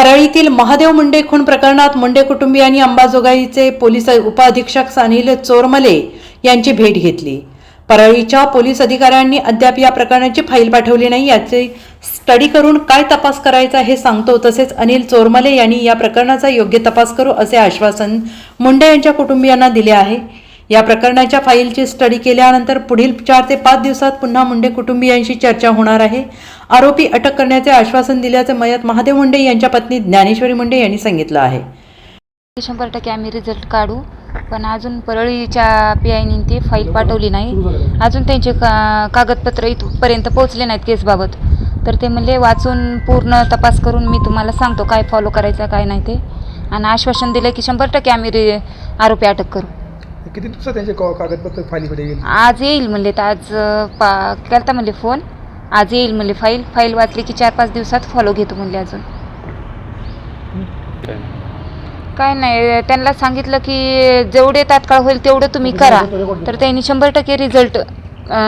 परळीतील महादेव मुंडे खून प्रकरणात मुंडे कुटुंबियांनी अंबाजोगाईचे पोलीस उपअधीक्षक अनिल चोरमले यांची भेट घेतली. परळीच्या पोलीस अधिकाऱ्यांनी अद्याप या प्रकरणाची फाईल पाठवली नाही. याचे स्टडी करून काय तपास करायचा हे सांगतो तसेच अनिल चोरमले यांनी या प्रकरणाचा योग्य तपास करू असे आश्वासन मुंडे यांच्या कुटुंबियांना दिले आहे. या प्रकरणाच्या फाईलची स्टडी केल्यानंतर पुढील चार ते पाच दिवसात पुन्हा मुंडे कुटुंबियांशी चर्चा होणार आहे. आरोपी अटक करण्याचे आश्वासन दिल्याचे मयत महादेव मुंडे यांच्या पत्नी ज्ञानेश्वरी मुंडे यांनी सांगितलं आहे. शंभर टक्के आम्ही रिझल्ट काढू. पण अजून परळीच्या पी आयनी ते फाईल पाठवली नाही. अजून त्यांचे का कागदपत्र इथपर्यंत पोहोचले नाहीत केसबाबत. तर ते म्हणले वाचून पूर्ण तपास करून मी तुम्हाला सांगतो काय फॉलो करायचं काय नाही ते. आणि आश्वासन दिलं की शंभर टक्के आम्ही रि आरोपी अटक करू. किती दिवसात त्यांचे का- कागदपत्र फाईलीकडे येईल? आज येईल म्हणले तर आज अं, पा केलता म्हणले फोन. आज येईल म्हणले फाईल फाईल वाचली की चार पाच दिवसात फॉलो घेतो म्हणले अजून. काय नाही. त्यांना सांगितलं की जेवढे तात्काळ होईल तेवढं तुम्ही करा. तर त्यांनी शंभर टक्के रिझल्ट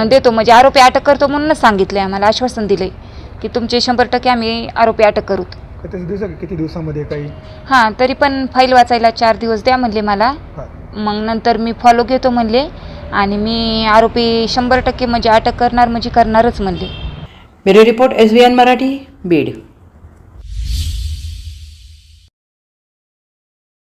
देतो. म्हणजे आरोपी अटक करतो म्हणूनच सांगितलं आम्हाला आश्वासन दिले की तुमचे शंभर टक्के आम्ही आरोपी अटक करू. दिवसा किती दिवसामध्ये काही? हां तरी पण फाईल वाचायला चार दिवस द्या म्हणले मला. हा. मग नंतर मी फॉलो घेतो म्हणले. आणि मी आरोपी शंभर टक्के म्हणजे अटक करणार म्हणजे करणारच म्हणले. Bureau report S B N Marathi Beed.